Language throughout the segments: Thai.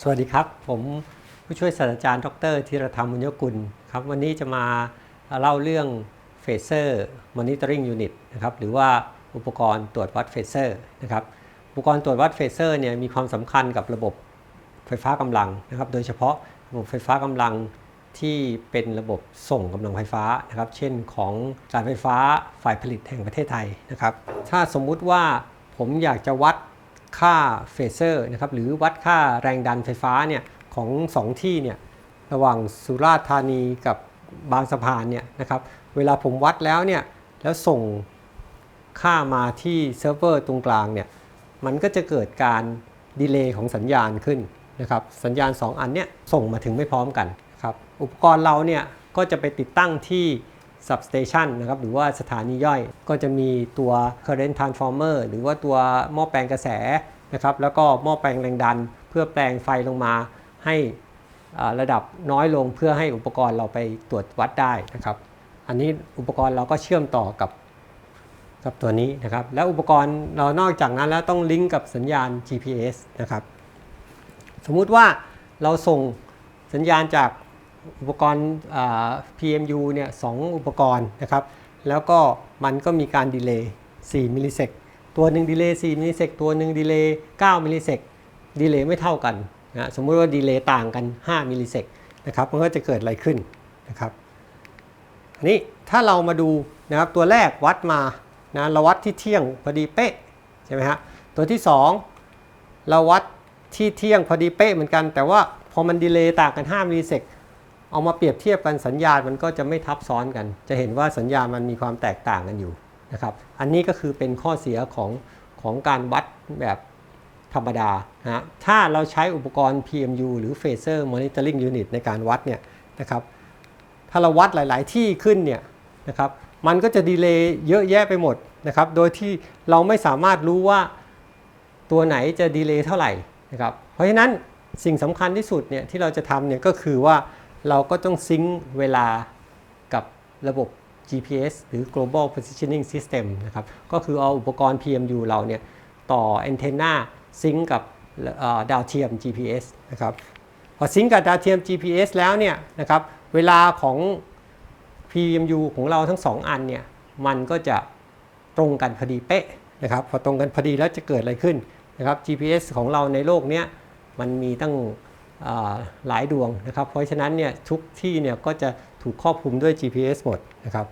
สวัสดีครับ ผมผู้ช่วยศาสตราจารย์ ดรธีรธรรมมุญยกุลครับวันนี้จะมาเล่าเรื่อง Phaser Monitoring Unit นะครับหรือว่าอุปกรณ์ตรวจวัดเฟเซอร์นะครับอุปกรณ์ตรวจวัดเฟเซอร์เนี่ยมีความสำคัญกับระบบไฟฟ้ากำลังนะครับโดยเฉพาะระบบไฟฟ้ากำลังที่เป็นระบบส่งกำลังไฟฟ้านะครับเช่นของการไฟฟ้าฝ่ายผลิตแห่งประเทศไทยนะครับถ้าสมมุติว่าผมอยากจะวัด ค่าเฟเซอร์นะครับหรือวัดค่าแรงดันไฟฟ้าเนี่ยของ 2 ที่เนี่ยระหว่างสุราษฎร์ธานีกับบางสะพานเนี่ยนะครับเวลาผมวัดแล้วเนี่ยแล้วส่งค่ามาที่เซิร์ฟเวอร์ตรงกลางเนี่ยมันก็จะเกิดการดีเลย์ของสัญญาณขึ้นนะครับสัญญาณ 2 อันเนี่ยส่งมาถึงไม่พร้อมกันครับอุปกรณ์เราเนี่ยก็จะไปติดตั้งที่ substation นะครับหรือว่าสถานีย่อย ก็จะมีตัว current transformer หรือว่าตัวหม้อแปลงกระแสนะครับแล้วก็หม้อแปลงแรงดัน เพื่อแปลงไฟลงมาให้ระดับน้อยลงเพื่อให้อุปกรณ์เราไปตรวจวัดได้นะครับ อันนี้อุปกรณ์เราก็เชื่อมต่อกับกับตัวนี้นะครับ แล้วอุปกรณ์เรานอกจากนั้นแล้วต้องลิงก์กับสัญญาณ GPS นะครับ สมมุติว่าเราส่งสัญญาณจาก อุปกรณ์ PMU เนี่ยสองอุปกรณ์นะครับ แล้วก็มันก็มีการดีเลย์4มิลลิเซกตัวหนึ่งดีเลย์4มิลลิเซกตัวหนึ่งดีเลย์9มิลลิเซกดีเลย์ไม่เท่ากันนะสมมุติว่าดีเลย์ต่างกัน 5มิลลิเซกนะครับมันก็จะเกิดอะไรขึ้นนะครับอันนี้ถ้าเรามาดูนะครับตัวแรกวัดมานะเราวัดที่เที่ยงพอดีเป๊ะใช่ไหมฮะตัวที่ 2 เราวัดที่เที่ยงพอดีเป๊ะเหมือนกัน แต่ว่าพอมันดีเลย์ต่างกัน5มิลลิเซก เอามาเปรียบเทียบกันสัญญาณมันก็จะไม่ทับซ้อนกัน จะเห็นว่าสัญญาณมันมีความแตกต่างกันอยู่นะครับ อันนี้ก็คือเป็นข้อเสียของของการวัดแบบธรรมดาฮะ ถ้าเราใช้อุปกรณ์ PMU หรือ Phaser Monitoring Unit ในการวัดเนี่ยนะครับ ถ้าเราวัดหลาย ๆ ที่ขึ้นเนี่ยนะครับ มันก็จะดีเลย์เยอะแยะไปหมดนะครับ โดยที่เราไม่สามารถรู้ว่าตัวไหนจะดีเลย์เท่าไหร่นะครับ เพราะฉะนั้นสิ่งสำคัญที่สุดเนี่ยที่เราจะทำเนี่ยก็คือว่า เราก็ต้องซิงค์เวลากับระบบ GPS หรือ global positioning system นะครับ ก็คือเอาอุปกรณ์ PMU เราเนี่ยต่อแอนเทนาซิงค์กับดาวเทียม GPS นะครับ พอซิงก์กับดาวเทียม GPS แล้วเนี่ยนะครับ เวลาของ PMU ของเราทั้ง 2 อันเนี่ย มันก็จะตรงกันพอดีเป๊ะนะครับ พอตรงกันพอดีแล้วจะเกิดอะไรขึ้นนะครับ GPS ของเราในโลกเนี้ยมันมีตั้ง หลายดวงนะครับ เพราะฉะนั้นเนี่ยทุกที่เนี่ยก็จะถูกครอบคลุมด้วย GPS หมดนะครับ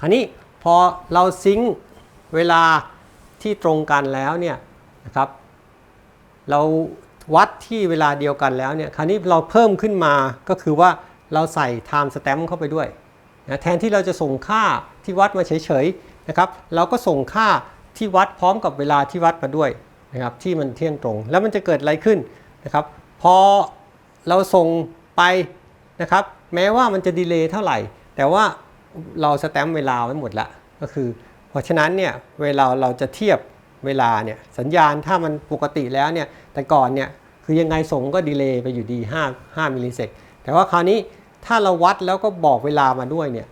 คราวนี้พอเราซิงก์เวลาที่ตรงกันแล้วเนี่ยนะครับเราวัดที่เวลาเดียวกันแล้วเนี่ยคราวนี้เราเพิ่มขึ้นมาก็คือว่าเราใส่ time stamp เข้าไปด้วยนะแทนที่เราจะส่งค่าที่วัดมาเฉยๆนะครับ เราก็ส่งค่าที่วัดพร้อมกับเวลาที่วัดมาด้วยนะครับที่มันเที่ยงตรง แล้วมันจะเกิดอะไรขึ้น นะครับ พอเราส่งไปนะครับ แม้ว่ามันจะดีเลย์เท่าไหร่ แต่ว่าเราสแตมป์เวลาไว้หมดละก็คือ เพราะฉะนั้นเนี่ยเวลาเราจะเทียบเวลาเนี่ยสัญญาณถ้ามันปกติแล้วเนี่ยแต่ก่อนเนี่ยคือยังไงส่งก็ดีเลย์ไปอยู่ดี 5 5มิลลิเซกแต่ว่าคราวนี้ถ้าเราวัดแล้วก็บอกเวลามาด้วยเนี่ย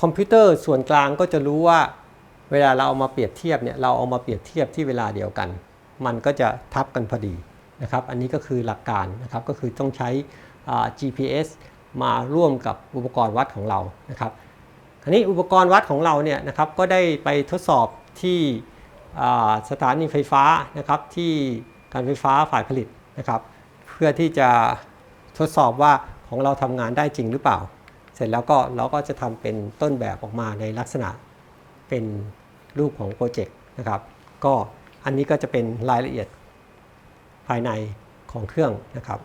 คอมพิวเตอร์ส่วนกลางก็จะรู้ว่าเวลาเราเอามาเปรียบเทียบเนี่ยเราเอามาเปรียบเทียบที่เวลาเดียวกัน มันก็จะทับกันพอดี นะครับ อันนี้ก็คือหลักการนะครับ ก็คือต้องใช้ GPS มาร่วมกับอุปกรณ์วัดของเรานะครับคราวนี้อุปกรณ์วัดของเราเนี่ยนะครับก็ได้ไปทดสอบที่สถานีไฟฟ้านะครับที่การไฟฟ้าฝ่ายผลิตนะครับ เพื่อที่จะทดสอบว่าของเราทำงานได้จริงหรือเปล่า เสร็จแล้วก็เราก็จะทำเป็นต้นแบบออกมาในลักษณะเป็นรูปของโปรเจกต์นะครับ ก็อันนี้ก็จะเป็นรายละเอียด ภายในของเครื่องนะครับ